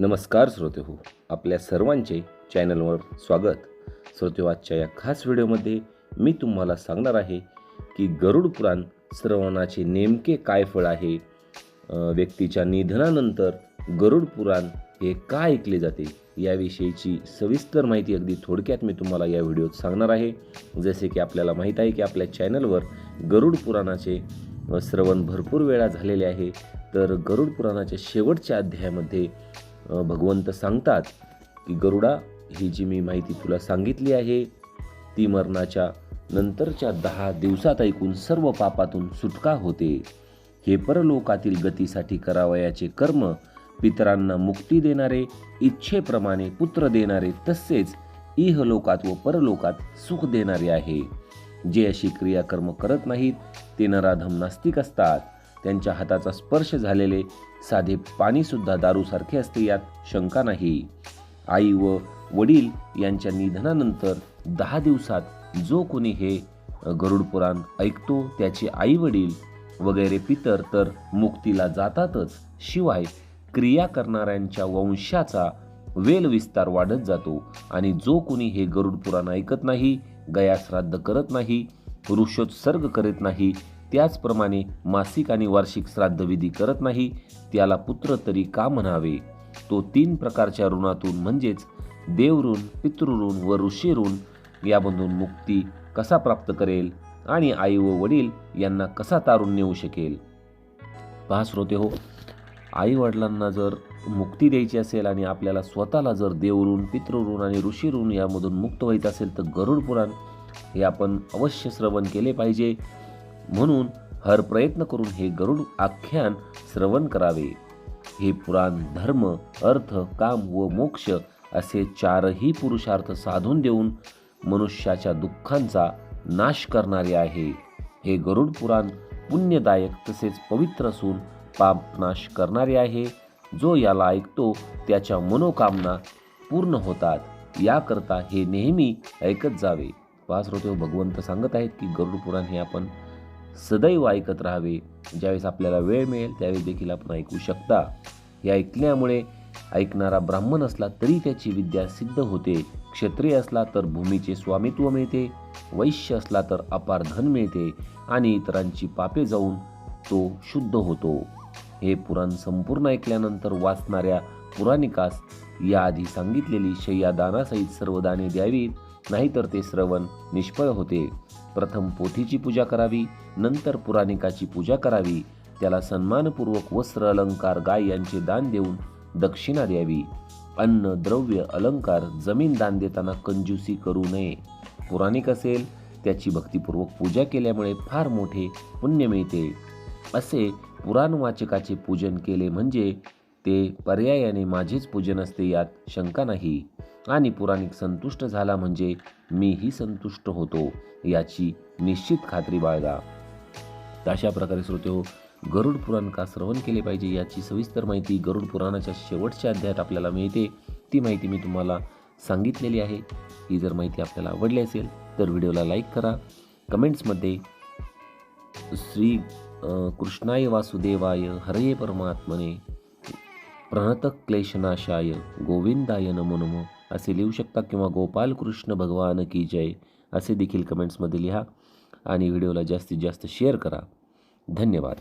नमस्कार श्रोते हो आपल्या सर्वांचे चॅनलवर स्वागत. श्रोते हो, आजच्या या खास व्हिडिओमध्ये मी तुम्हाला सांगणार आहे की गरुड पुराण श्रवणाचे नेमके काय फळ आहे व्यक्तीच्या निधनानंतर गरुड पुराण हे का ऐकले जाते याविषयीची सविस्तर माहिती अगदी थोडक्यात मी तुम्हाला या व्हिडिओत सांगणार आहे. जसे की आपल्याला माहीत आहे की आपल्या चॅनलवर गरुड पुराणाचे श्रवण भरपूर वेळा झालेले आहे. तर गरुड पुराणाच्या शेवटच्या अध्यायामध्ये भगवंत सांगतात की गरुडा ही जी मी माहिती तुला सांगितली आहे ती मरणाच्या नंतरच्या दहा दिवसात ऐकून सर्व पापातून सुटका होते. हे परलोकातील गतीसाठी करावयाचे कर्म पितरांना मुक्ती देणारे इच्छेप्रमाणे पुत्र देणारे तसेच इहलोकात व परलोकात सुख देणारे आहे. जे अशी क्रियाकर्म करत नाहीत ते नराधम नास्तिक असतात. त्यांच्या हाताचा स्पर्श झालेले साधे पाणीसुद्धा दारूसारखे असते यात शंका नाही. आई व वडील यांच्या निधनानंतर दहा दिवसात जो कोणी हे गरुड पुराण ऐकतो त्याचे आई वडील वगैरे पितर तर मुक्तीला जातातच शिवाय क्रिया करणाऱ्यांच्या वंशाचा वेल विस्तार वाढत जातो आणि जो कोणी हे गरुड पुराण ऐकत नाही गयाश्राद्ध करत नाही ऋषोत्सर्ग करीत नाही त्याचप्रमाणे मासिक आणि वार्षिक श्राद्धविधी करत नाही त्याला पुत्र तरी का म्हणावे? तो तीन प्रकारच्या ऋणातून म्हणजेच देवऋण पितृऋण व ऋषी ऋण यामधून मुक्ती कसा प्राप्त करेल आणि आई व वडील यांना कसा तारून नेऊ शकेल? पहा श्रोते हो आई वडिलांना जर मुक्ती द्यायची असेल आणि आपल्याला स्वतःला जर देवऋण पितृऋण आणि ऋषी ऋण यामधून मुक्त व्हायचं असेल तर गरुड पुराण हे आपण अवश्य श्रवण केले पाहिजे. म्हणून हर प्रयत्न करून हे गरुड आख्यान श्रवण करावे. हे पुराण धर्म अर्थ काम व मोक्ष असे चारही पुरुषार्थ साधून देऊन मनुष्याच्या दुःखांचा नाश करणारे आहे. हे गरुड पुराण पुण्यदायक तसेच पवित्र असून पापनाश करणारे आहे. जो याला ऐकतो त्याच्या मनोकामना पूर्ण होतात. याकरता हे नेहमी ऐकत जावे. पाच रोते भगवंत सांगत आहेत की गरुड पुराण हे आपण सदैव ऐकत राहावे. ज्यावेळेस आपल्याला वेळ मिळेल त्यावेळेस देखील आपण ऐकू शकता. हे ऐकल्यामुळे ऐकणारा ब्राह्मण असला तरी त्याची विद्या सिद्ध होते. क्षत्रिय असला तर भूमीचे स्वामित्व मिळते. वैश्य असला तर अपार धन मिळते आणि इतरांची पापे जाऊन तो शुद्ध होतो. हे पुराण संपूर्ण ऐकल्यानंतर वाचणाऱ्या पुराणिकास याआधी सांगितलेली शय्यादानासहित सर्व दाने द्यावीत नाहीतर ते श्रवण निष्फळ होते. प्रथम पोथीची पूजा करावी नंतर पुराणिकाची पूजा करावी त्याला सन्मानपूर्वक वस्त्र अलंकार गाय यांचे दान देऊन दक्षिणा द्यावी. अन्न द्रव्य अलंकार जमीन दान देताना कंजूसी करू नये. पुराणिक असेल त्याची भक्तिपूर्वक पूजा केल्यामुळे फार मोठे पुण्य मिळते. असे पुराण वाचकाचे पूजन केले म्हणजे ते पर्यायाने माझेच पूजन असते यात शंका नाही. आणि पुराणिक संतुष्ट झाला म्हणजे मीही संतुष्ट होतो याची निश्चित खात्री बाळगा. अशा प्रकारे श्रोते हो गरुड पुराण का श्रवण केले पाहिजे याची सविस्तर माहिती गरुड पुराणाच्या शेवटच्या अध्यायात आपल्याला मिळते. ती माहिती मी तुम्हाला सांगितलेली आहे. ही जर माहिती आपल्याला आवडली असेल तर व्हिडिओला लाईक करा. कमेंट्समध्ये श्री कृष्णाय वासुदेवाय हरये परमात्मने प्रणत क्लेशनाशाय गोविंदाय नमो नमो. असे लिहू शकता किंवा गोपाल कृष्ण भगवान की जय असे देखील कमेंट्समध्ये लिहा आणि व्हिडिओला जास्तीत जास्त शेअर करा. धन्यवाद.